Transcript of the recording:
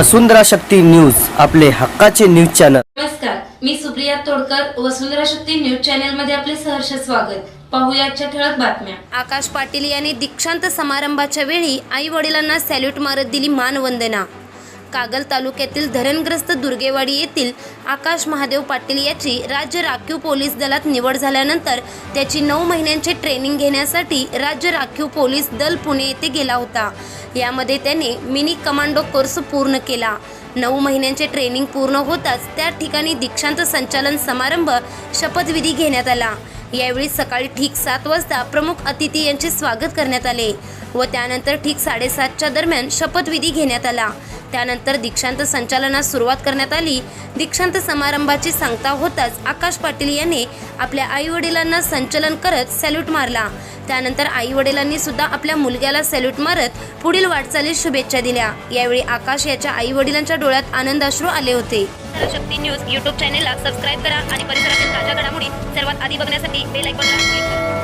वसुंधरा Shakti news आपले हक्काचे news channel. नमस्कार मी सुप्रिया तोडकर वसुंधरा शक्ती न्यूज चॅनलमध्ये आपले सहर्ष स्वागत. पाहूया आजच्या ठळक बातम्या. आकाश पाटील यांनी दीक्षांत समारंभाच्या वेळी आई वडिलांना सॅल्यूट मारत दिली मानवंदना. कागल तालुक्यातील धरणग्रस्त दुर्गेवाडी येथील आकाश महादेव पाटील याची राज्य राखीव पोलीस दलात निवड झाल्यानंतर त्याची नऊ महिन्यांचे ट्रेनिंग घेण्यासाठी राज्य राखीव पोलीस दल पुणे येथे गेला होता. यामध्ये त्याने मिनी कमांडो कोर्स पूर्ण केला. नऊ महिन्यांचे ट्रेनिंग पूर्ण होताच त्या ठिकाणी दीक्षांत संचालन समारंभ शपथविधी घेण्यात आला. यावेळी सकाळी ठीक सात वाजता प्रमुख अतिथी यांचे स्वागत करण्यात आले व त्यानंतर ठीक साडेसातच्या दरम्यान शपथविधी घेण्यात आला. त्यानंतर दीक्षांत संचालनास सुरुवात करण्यात आली. दीक्षांत समारंभाची सांगता होताच आकाश पाटील यांनी आपल्या आई वडिलांना संचलन करत सॅल्यूट मारला. त्यानंतर आई वडिलांनी सुद्धा आपल्या मुलग्याला सॅल्यूट मारत पुढील वाटचालीस शुभेच्छा दिल्या. यावेळी आकाश याच्या आई वडिलांच्या डोळ्यात आनंद अश्रू आले होते. शक्ती न्यूज यूट्यूब चॅनेलला सबस्क्राईब करा आणि परिसरातील ताज्या घडामोडी सर्वात आधी बघण्यासाठी बेल आयकॉनला क्लिक करा.